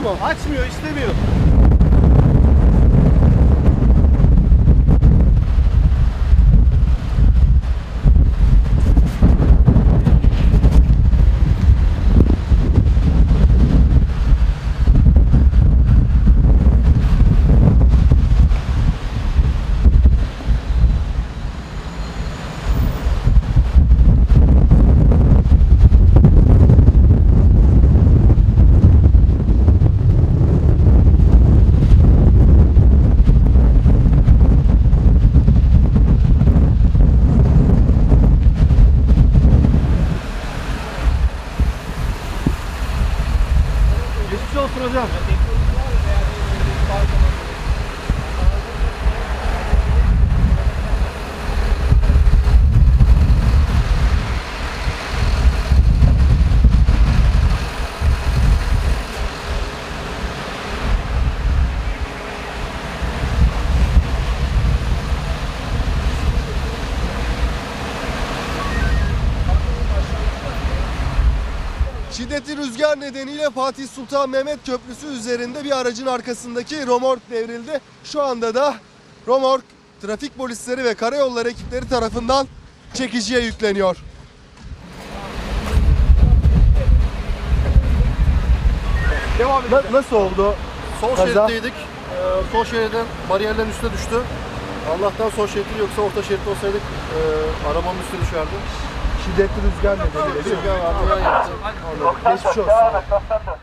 mu? Açmıyor, istemiyor. все, друзья. Şiddetli rüzgar nedeniyle Fatih Sultan Mehmet Köprüsü üzerinde bir aracın arkasındaki romork devrildi. Şu anda da romork trafik polisleri ve karayolları ekipleri tarafından çekiciye yükleniyor. Devam edelim. nasıl oldu? Sol Kaza. şeritteydik. Ee, sol şeritten bariyerlerin üstüne düştü. Allah'tan sol şeritti yoksa orta şeritte olsaydık e, arabanın üstüne düşerdi. Şiddetli rüzgar nedeniyle değil mi? Rüzgar yaptım. Geçmiş olsun.